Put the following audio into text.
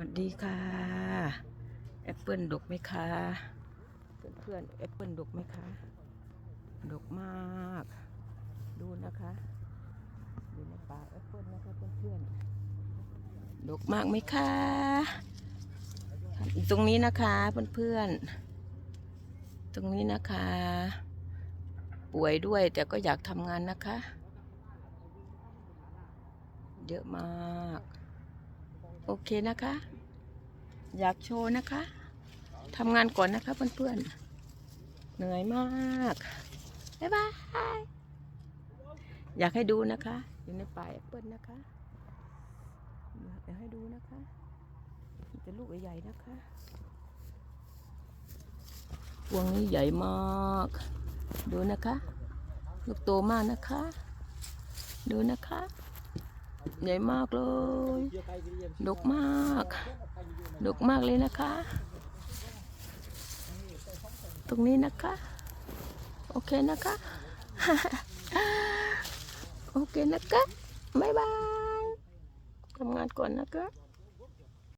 วัสดีค่ะ แอปเปิลดกไหมคะ เพื่อนๆแอปเปิลดกไหมคะ ดกมาก ดูนะคะอยู่ในป่าแอปเปิลนะคะเพื่อนๆดกมากไหมคะตรงนี้นะคะเพื่อนๆตรงนี้นะคะ ป่วยด้วยแต่ก็อยากทำงานนะคะ เยอะมาก โอเคนะคะ อยากโชว์นะคะทำงานก่อนนะคะเพื่อนๆ เหนื่อยมากบ๊ายบาย อยากให้ดูนะคะ อยู่ในป่าแอปเปิลนะคะอยากให้ดูนะคะจะลูกใหญ่ๆนะคะพวงนี้ใหญ่มาก ดูนะคะ ลูกโตมากนะคะ ดูนะคะ ใหญ่มากเลย ดกมาก ดกมากเลยนะคะ ตรงนี้นะคะ โอเคนะคะ โอเคนะคะ บ๊ายบาย ทำงานก่อนนะคะ